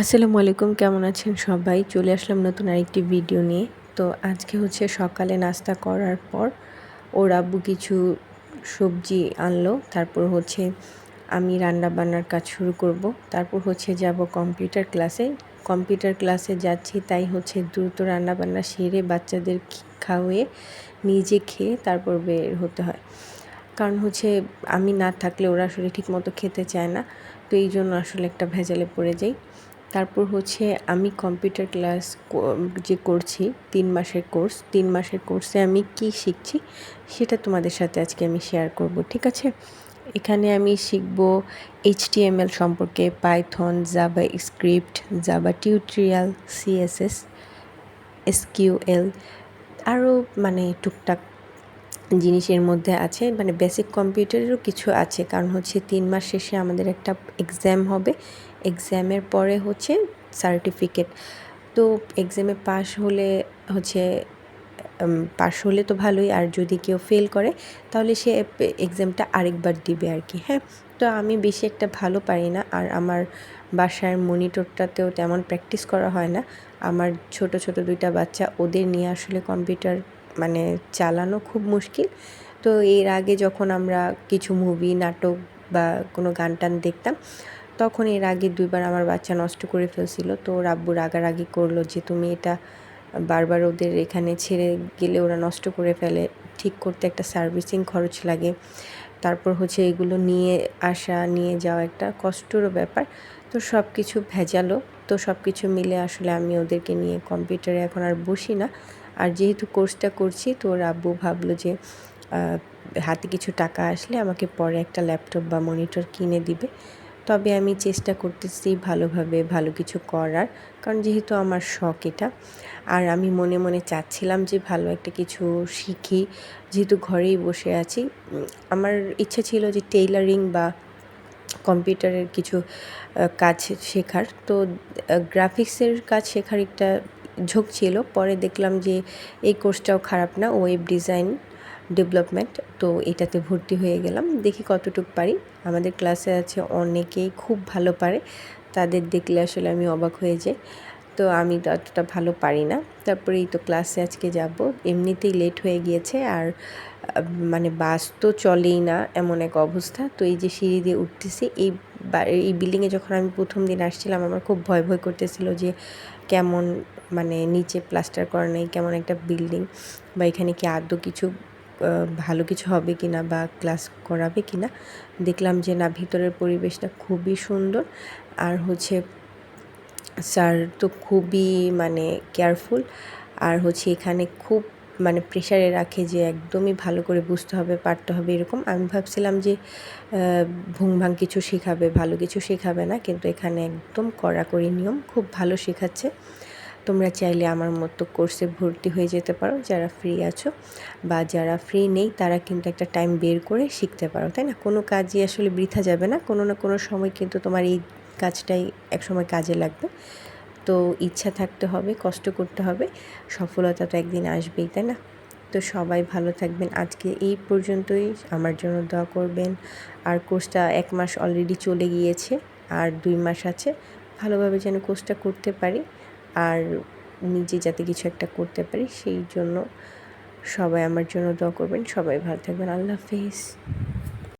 আসসালামু আলাইকুম, কেমন আছেন সবাই? চলে আসলাম নতুন আরেকটি ভিডিও নিয়ে। তো আজকে হচ্ছে সকালে নাস্তা করার পর ওর আব্বু কিছু সবজি আনলো। তারপর হচ্ছে আমি রান্না বান্নার কাজ শুরু করব। তারপর হচ্ছে যাব কম্পিউটার ক্লাসে কম্পিউটার ক্লাসে যাচ্ছি, তাই হচ্ছে দ্রুত রান্না বান্না সেরে বাচ্চাদের খাওয়ে নিজে খেয়ে তারপর বের হতে হয়। কারণ হচ্ছে আমি না থাকলে ওরা আসলে ঠিকমতো খেতে চায় না। তো এই জন্য আসলে একটা ভেজালে পড়ে যাই। তারপর হচ্ছে আমি কম্পিউটার ক্লাস যে করছি, তিন মাসের কোর্স তিন মাসের কোর্সে আমি কি শিখছি সেটা তোমাদের সাথে আজকে আমি শেয়ার করব, ঠিক আছে? এখানে আমি শিখব এইচটিএমএল সম্পর্কে Python JavaScript Java tutorial CSS SQL আরও মানে টুকটাক জিনিসের মধ্যে আছে মানে বেসিক কম্পিউটারেরও কিছু আছে। কারণ হচ্ছে তিন মাস শেষে আমাদের একটা এক্সাম হবে। এক্সামের পরে হচ্ছে সার্টিফিকেট তো এক্সামে পাশ হলে হচ্ছে পাশ হলে তো ভালোই। আর যদি কেউ ফেল করে, তাহলে সে এক্সামটা আরেকবার দিবে আর কি হ্যাঁ? তো আমি বেশি একটা ভালো পারি না। আর আমার বাসার মনিটরটাতেও তেমন প্র্যাকটিস করা হয় না। আমার ছোট ছোট দুইটা বাচ্চা, ওদের নিয়ে আসলে কম্পিউটার মানে চালানো খুব মুশকিল। তো এর আগে যখন আমরা কিছু মুভি নাটক বা কোনো গান টান দেখতাম, তখন এর আগে দুইবার আমার বাচ্চা নষ্ট করে ফেলছিল। তো রাব্বু রাগারাগি করল যে, তুমি এটা বারবার ওদের এখানে ছেড়ে গেলে ওরা নষ্ট করে ফেলে। ঠিক করতে একটা সার্ভিসিং খরচ লাগে। তারপর হচ্ছে এগুলো নিয়ে আসা, নিয়ে যাওয়া একটা কষ্টরও ব্যাপার। তো সব কিছু ভেজালো। তো সব কিছু মিলে আসলে আমি ওদেরকে নিয়ে কম্পিউটারে এখন আর বসি না। আর যেহেতু কোর্সটা করছি, তো ওর আব্বু ভাবলো যে হাতে কিছু টাকা আসলে আমাকে পরে একটা ল্যাপটপ বা মনিটর কিনে দিবে। তবে আমি চেষ্টা করতেছি ভালোভাবে ভালো কিছু করার, কারণ যেহেতু আমার শখ এটা। আর আমি মনে মনে চাচ্ছিলাম যে ভালো একটা কিছু শিখি। যেহেতু ঘরেই বসে আছি, আমার ইচ্ছা ছিল যে টেইলারিং বা কম্পিউটারের কিছু কাজ শেখার। তো গ্রাফিক্সের কাজ শেখার একটা ঝোঁক ছিল। পরে দেখলাম যে এই কোর্সটাও খারাপ না, ওয়েব ডিজাইন ডেভেলপমেন্ট। তো এটাতে ভর্তি হয়ে গেলাম। দেখি কতটুকু পারি। আমাদের ক্লাসে আছে অনেকেই খুব ভালো পারে। তাদের দেখলে আসলে আমি অবাক হয়ে যাই। তো আমি তো অতটা ভালো পারি না। তারপরে এই তো ক্লাসে আজকে যাব। এমনিতেই লেট হয়ে গিয়েছে আর মানে বাস তো চলেই না এমন এক অবস্থা। তো এই যে সিঁড়ি দিয়ে উঠতেছি, এই এই বিল্ডিংয়ে যখন আমি প্রথম দিন আসছিলাম, আমার খুব ভয় ভয় করতেছিল যে কেমন মানে নিচে প্লাস্টার করা নেই, কেমন একটা বিল্ডিং বা এখানে কি আদৌ কিছু ভালো কিছু হবে কি না বা ক্লাস করাবে কি না দেখলাম যে না, ভিতরের পরিবেশটা খুবই সুন্দর আর হচ্ছে স্যার তো খুবই মানে কেয়ারফুল আর হচ্ছে এখানে খুব মানে প্রেশারে রাখে যে একদমই ভালো করে বুঝতে হবে, পারতে হবে এরকম। আমি ভাবছিলাম যে ভুং ভাং কিছু শেখাবে, ভালো কিছু শেখাবে না, কিন্তু এখানে একদম কড়াকড়ি নিয়ম, খুব ভালো শেখাচ্ছে। তোমরা চাইলে আমার মতো কোর্সে ভর্তি হয়ে যেতে পারো, যারা ফ্রি আছো বা যারা ফ্রি নেই, তারা কিন্তু একটা টাইম বের করে শিখতে পারো, তাই না? কোনো কাজই আসলে বৃথা যাবে না, কোনো না কোনো সময় কিন্তু তোমার এই কাজটাই এক সময় কাজে লাগবে। তো ইচ্ছা থাকতে হবে, কষ্ট করতে হবে, সফলতা তো একদিন আসবেই, তাই না? তো সবাই ভালো থাকবেন, আজকে এই পর্যন্তই, আমার জন্য দোয়া করবেন। আর কোর্সটা এক মাস অলরেডি চলে গিয়েছে, আর দুই মাস আছে, ভালোভাবে যেন কোর্সটা করতে পারি। আর নিজে যাতে কিছু একটা করতে পারি, সেই জন্য সবাই আমার জন্য দোয়া করবেন। সবাই ভালো থাকবেন। আল্লাহ হাফিজ।